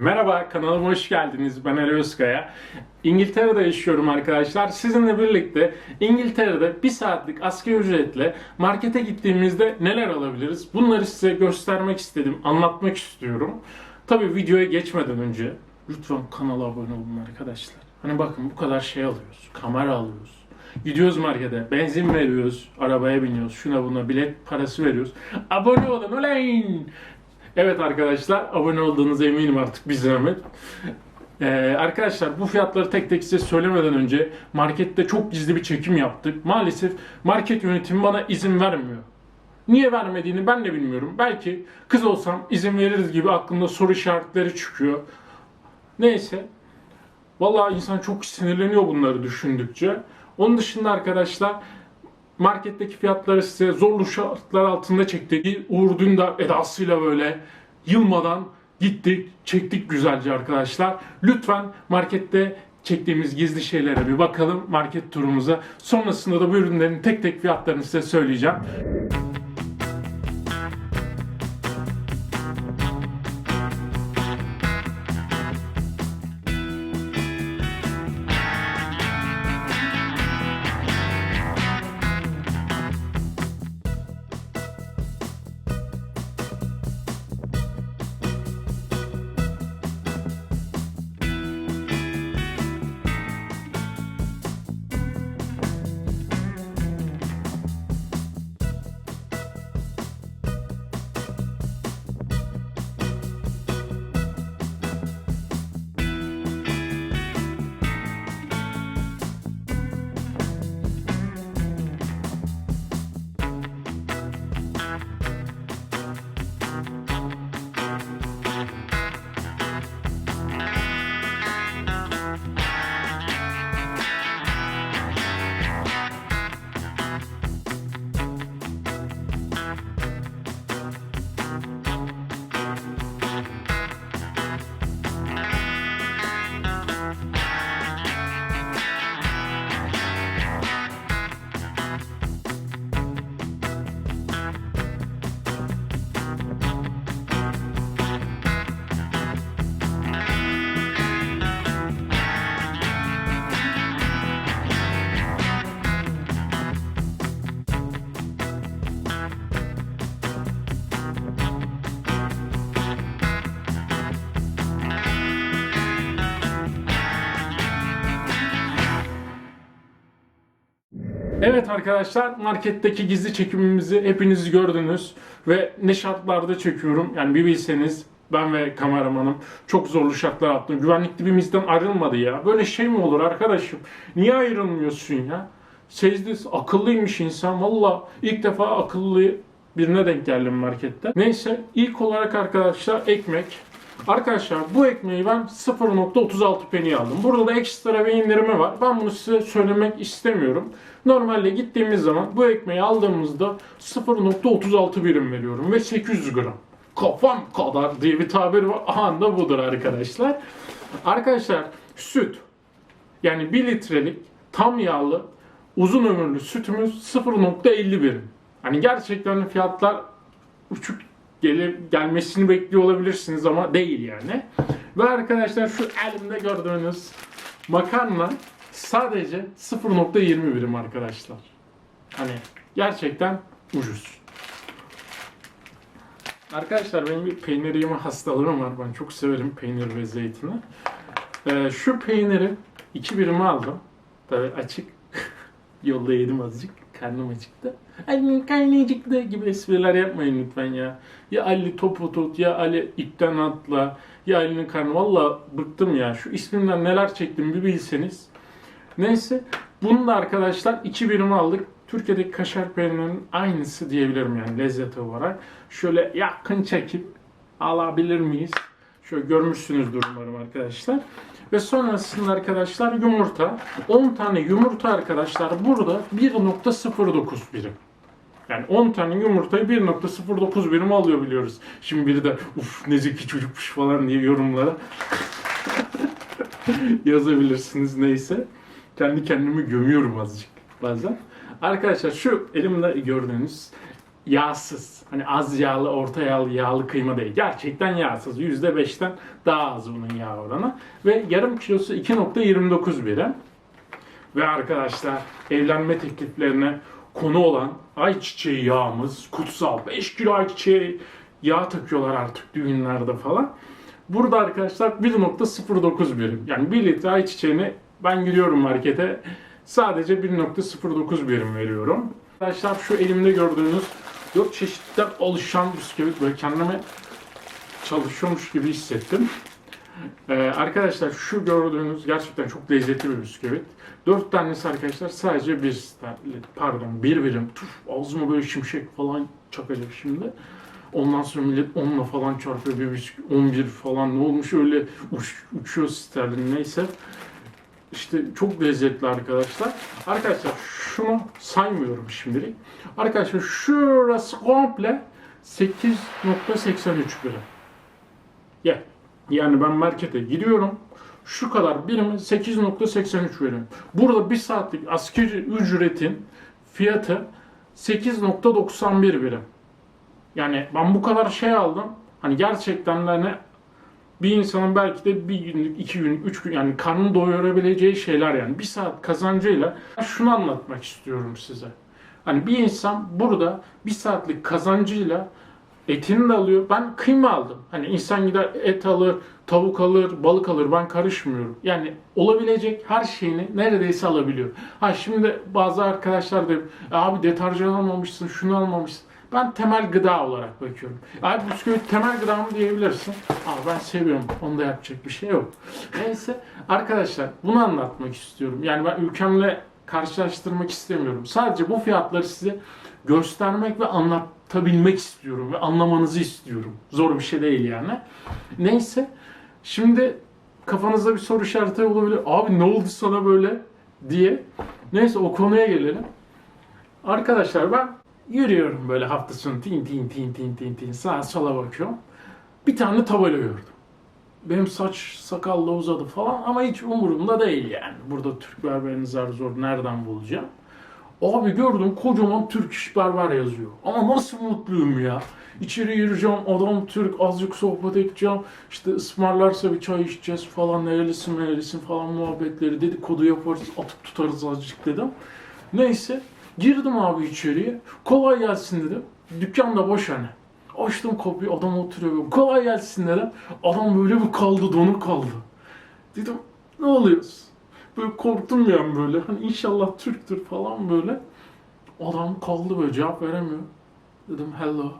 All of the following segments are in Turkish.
Merhaba kanalıma hoş geldiniz. Ben Ali Özkaya. İngiltere'de yaşıyorum arkadaşlar. Sizinle birlikte İngiltere'de bir saatlik asgari ücretle markete gittiğimizde neler alabiliriz? Bunları size göstermek istedim, anlatmak istiyorum. Tabii videoya geçmeden önce lütfen kanala abone olun arkadaşlar. Hani bakın bu kadar şey alıyoruz. Kamera alıyoruz. Gidiyoruz markete, benzin veriyoruz, arabaya biniyoruz, şuna buna bilet parası veriyoruz. Abone olun ulan! Evet arkadaşlar abone olduğunuza eminim artık bir zahmet. Ee, arkadaşlar bu fiyatları tek tek size söylemeden önce markette çok gizli bir çekim yaptık. Maalesef market yönetimi bana izin vermiyor. Niye vermediğini ben de bilmiyorum. Belki kız olsam izin veririz gibi aklımda soru işaretleri çıkıyor. Neyse. Vallahi insan çok sinirleniyor bunları düşündükçe. Onun dışında arkadaşlar marketteki fiyatları size zorlu şartlar altında çektik. Uğur Dündar edasıyla böyle yılmadan gittik, çektik güzelce arkadaşlar. Lütfen markette çektiğimiz gizli şeylere bir bakalım market turumuza. Sonrasında da bu ürünlerin tek tek fiyatlarını size söyleyeceğim. Evet arkadaşlar marketteki gizli çekimimizi hepiniz gördünüz ve ne şartlarda çekiyorum yani bir bilseniz ben ve kameramanım çok zorlu şartlar attım. Güvenlik dibimizden ayrılmadı ya. Böyle şey mi olur arkadaşım? Niye ayrılmıyorsun ya? Sezdi akıllıymış insan. Valla ilk defa akıllı birine denk geldim markette. Neyse ilk olarak arkadaşlar ekmek. Arkadaşlar bu ekmeği ben 0.36 penny aldım. Burada da ekstra bir indirimi var. Ben bunu size söylemek istemiyorum. Normalde gittiğimiz zaman bu ekmeği aldığımızda 0.36 birim veriyorum ve 800 gram. Kafam kadar diye bir tabir var. Aha budur arkadaşlar. Arkadaşlar süt yani 1 litrelik tam yağlı uzun ömürlü sütümüz 0.50 birim. Hani gerçekten fiyatlar uçuk gele, gelmesini bekliyor olabilirsiniz ama değil yani. Ve arkadaşlar şu elimde gördüğünüz makarna sadece 0.20 birim arkadaşlar. Hani gerçekten ucuz. Arkadaşlar benim bir peynir yeme hastalığım var. Ben çok severim peynir ve zeytini. Ee, şu peyniri iki birime aldım. Tabii açık. Yolda yedim azıcık. Karnım acıktı. Ay karnım acıktı gibi espriler yapmayın lütfen ya. Ya Ali topu tut, ya Ali ipten atla, ya Ali'nin karnı. Valla bıktım ya. Şu ismimden neler çektim bir bilseniz. Neyse. Bunu da arkadaşlar iki birim aldık. Türkiye'deki kaşar peynirinin aynısı diyebilirim yani lezzet olarak. Şöyle yakın çekip alabilir miyiz? Şöyle görmüşsünüzdür umarım arkadaşlar. Ve sonrasında arkadaşlar yumurta. 10 tane yumurta arkadaşlar burada 1.09 birim. Yani 10 tane yumurtayı 1.09 birim alıyor biliyoruz. Şimdi biri de uf ne zeki çocukmuş falan diye yorumlara yazabilirsiniz neyse. Kendi kendimi gömüyorum azıcık bazen. Arkadaşlar şu elimde gördüğünüz yağsız. Hani az yağlı, orta yağlı, yağlı kıyma değil. Gerçekten yağsız. %5'ten daha az bunun yağ oranı. Ve yarım kilosu 2.29 birim. Ve arkadaşlar evlenme tekliflerine konu olan ayçiçeği yağımız kutsal. 5 kilo ayçiçeği yağ takıyorlar artık düğünlerde falan. Burada arkadaşlar 1.09 birim. Yani 1 litre ayçiçeğini ben gidiyorum markete sadece 1.09 birim veriyorum. Arkadaşlar şu elimde gördüğünüz 4 çeşitten oluşan bisküvit böyle kendime çalışıyormuş gibi hissettim. Ee, arkadaşlar şu gördüğünüz gerçekten çok lezzetli bir bisküvit. 4 tanesi arkadaşlar sadece bir sterlin, pardon bir birim. Tuf ağzıma böyle şimşek falan çakacak şimdi. Ondan sonra millet 10'la falan çarpıyor bir bisküvit. 11 falan ne olmuş öyle uç, uçuyor sterlin neyse. İşte çok lezzetli arkadaşlar. Arkadaşlar şunu saymıyorum şimdilik. Arkadaşlar şurası komple 8.83 birim. Ya yani ben markete gidiyorum. Şu kadar birimi 8.83 veriyorum. Burada bir saatlik asgari ücretin fiyatı 8.91 birim. Yani ben bu kadar şey aldım. Hani gerçekten de hani bir insanın belki de bir günlük, iki günlük, üç gün yani karnını doyurabileceği şeyler yani. Bir saat kazancıyla şunu anlatmak istiyorum size. Hani bir insan burada bir saatlik kazancıyla etini de alıyor. Ben kıyma aldım. Hani insan gider et alır, tavuk alır, balık alır. Ben karışmıyorum. Yani olabilecek her şeyini neredeyse alabiliyor. Ha şimdi bazı arkadaşlar da abi deterjan almamışsın, şunu almamışsın. Ben temel gıda olarak bakıyorum. Abi bisküvi temel gıda mı diyebilirsin. Ama ben seviyorum. Onda yapacak bir şey yok. Neyse arkadaşlar bunu anlatmak istiyorum. Yani ben ülkemle karşılaştırmak istemiyorum. Sadece bu fiyatları size göstermek ve anlatabilmek istiyorum ve anlamanızı istiyorum. Zor bir şey değil yani. Neyse şimdi kafanızda bir soru işareti olabilir. Abi ne oldu sana böyle diye. Neyse o konuya gelelim. Arkadaşlar ben yürüyorum böyle hafta sonu tin tin tin tin tin tin sağa sola bakıyorum. Bir tane tabela gördüm. Benim saç sakal da uzadı falan ama hiç umurumda değil yani. Burada Türk berberini zar zor nereden bulacağım? Abi gördüm kocaman Türk iş berber yazıyor. Ama nasıl mutluyum ya. İçeri gireceğim adam Türk azıcık sohbet edeceğim. İşte ısmarlarsa bir çay içeceğiz falan nerelisin nerelisin falan muhabbetleri dedikodu yaparız atıp tutarız azıcık dedim. Neyse girdim abi içeriye. Kolay gelsin dedim. Dükkan da boş hani. Açtım kapıyı adam oturuyor. böyle, Kolay gelsin dedim. Adam böyle bir kaldı donuk kaldı. Dedim ne oluyorsun? Böyle korktum yani böyle. Hani inşallah Türktür falan böyle. Adam kaldı böyle cevap veremiyor. Dedim hello.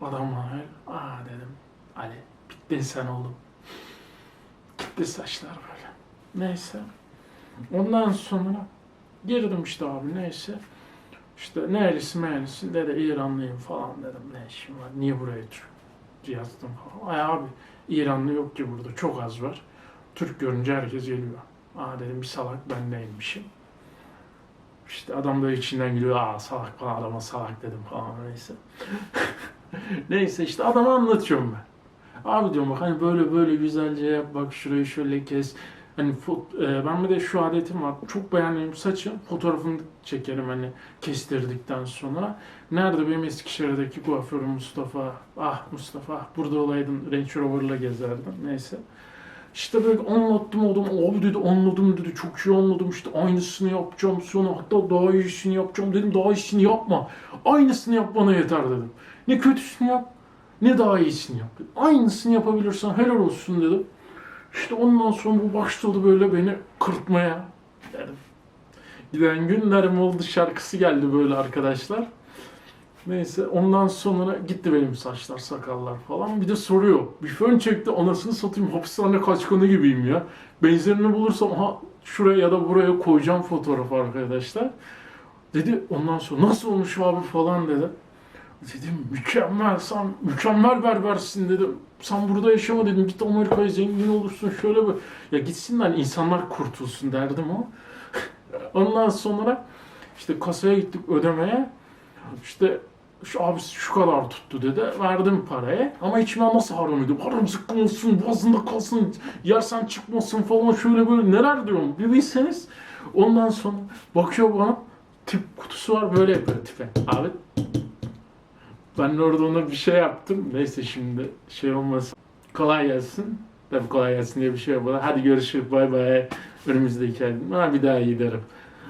Adam bana aa dedim. Ali bittin sen oğlum. Gitti saçlar böyle. Neyse. Ondan sonra girdim işte abi neyse. İşte nerelisin nerelisin dedi İranlıyım falan dedim ne işim var niye buraya Türk yazdım falan. Ay abi İranlı yok ki burada çok az var. Türk görünce herkes geliyor. Aa dedim bir salak ben neymişim. İşte adam da içinden gülüyor. Aa salak falan adama salak dedim falan neyse. neyse işte adama anlatıyorum ben. Abi diyorum bak hani böyle böyle güzelce yap bak şurayı şöyle kes. Hani e, ben bir de şu adetim var. Çok beğendiğim saçın fotoğrafını çekerim hani kestirdikten sonra. Nerede benim Eskişehir'deki kuaförüm Mustafa? Ah Mustafa ah, burada olaydın Range Rover'la gezerdim. Neyse. İşte böyle anlattım adam abi dedi anladım dedi çok iyi anladım işte aynısını yapacağım sonra hatta daha iyisini yapacağım dedim daha iyisini yapma aynısını yap bana yeter dedim ne kötüsünü yap ne daha iyisini yap aynısını yapabilirsen helal olsun dedim işte ondan sonra bu başladı böyle beni kırpmaya dedim giden günlerim oldu şarkısı geldi böyle arkadaşlar Neyse ondan sonra gitti benim saçlar, sakallar falan. Bir de soruyor. Bir fön çekti anasını satayım hapishane kaçkanı gibiyim ya. Benzerini bulursam ha şuraya ya da buraya koyacağım fotoğraf arkadaşlar. Dedi ondan sonra nasıl olmuş abi falan dedi. Dedim mükemmel sen mükemmel berbersin dedim. Sen burada yaşama dedim git Amerika'ya zengin olursun şöyle bir. Ya gitsinler insanlar kurtulsun derdim o. Ondan sonra işte kasaya gittik ödemeye. İşte şu abi şu kadar tuttu dedi. Verdim parayı. Ama içime nasıl haram ediyor? Haram zıkkım olsun, boğazında kalsın, yersen çıkmasın falan şöyle böyle neler diyorum. Bir bilseniz. Ondan sonra bakıyor bana tip kutusu var böyle yapıyor tipe. Abi Ben orada ona bir şey yaptım. Neyse şimdi şey olmasın. Kolay gelsin. Tabii kolay gelsin diye bir şey yok. Hadi görüşürüz. Bay bay. Önümüzdeki ay. Ha bir daha iyi derim.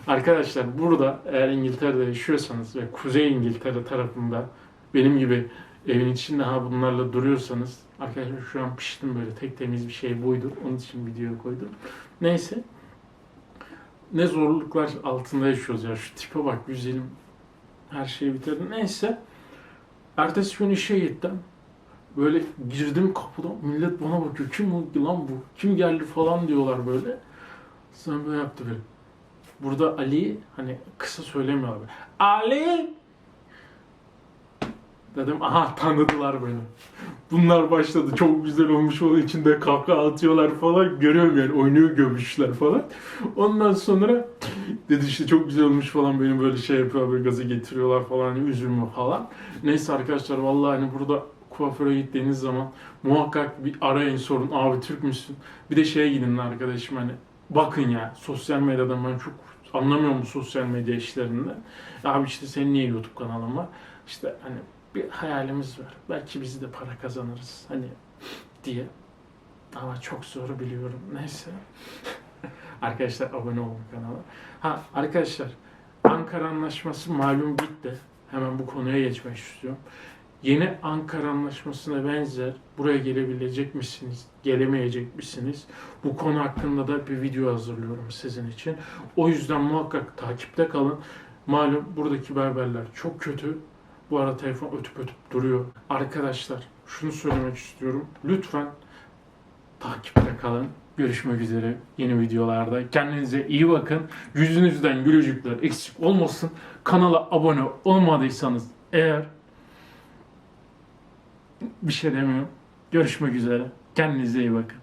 Arkadaşlar burada eğer İngiltere'de yaşıyorsanız ve Kuzey İngiltere tarafında benim gibi evin içinde ha bunlarla duruyorsanız arkadaşlar şu an piştim böyle tek temiz bir şey buydu. Onun için videoya koydum. Neyse. Ne zorluklar altında yaşıyoruz ya. Şu tipe bak güzelim. Her şeyi bitirdim. Neyse. Ertesi gün işe gittim. Böyle girdim kapıdan millet bana bakıyor. Kim bu lan bu? Kim geldi falan diyorlar böyle. Sonra böyle yaptı biri. Burada Ali hani kısa söylemiyor abi. Ali! Dedim aha tanıdılar beni. Bunlar başladı. Çok güzel olmuş olduğu için de kahkaha atıyorlar falan. Görüyorum yani oynuyor gömüşler falan. Ondan sonra dedi işte çok güzel olmuş falan beni böyle şey yapıyor böyle gaza getiriyorlar falan üzülme falan. Neyse arkadaşlar vallahi hani burada kuaföre gittiğiniz zaman muhakkak bir arayın sorun abi Türk müsün? Bir de şeye gidin arkadaşım hani bakın ya sosyal medyadan ben çok anlamıyorum bu sosyal medya işlerinden. Abi işte senin niye YouTube kanalın var? İşte hani bir hayalimiz var. Belki biz de para kazanırız hani diye. Ama çok zor biliyorum. Neyse. arkadaşlar abone olun kanala. Ha arkadaşlar Ankara Anlaşması malum bitti. Hemen bu konuya geçmek istiyorum. Yeni Ankara Anlaşması'na benzer buraya gelebilecek misiniz, gelemeyecek misiniz? Bu konu hakkında da bir video hazırlıyorum sizin için. O yüzden muhakkak takipte kalın. Malum buradaki berberler çok kötü. Bu arada telefon ötüp ötüp duruyor. Arkadaşlar şunu söylemek istiyorum. Lütfen takipte kalın. Görüşmek üzere yeni videolarda. Kendinize iyi bakın. Yüzünüzden gülücükler eksik olmasın. Kanala abone olmadıysanız eğer bir şey demiyorum. Görüşmek üzere. Kendinize iyi bakın.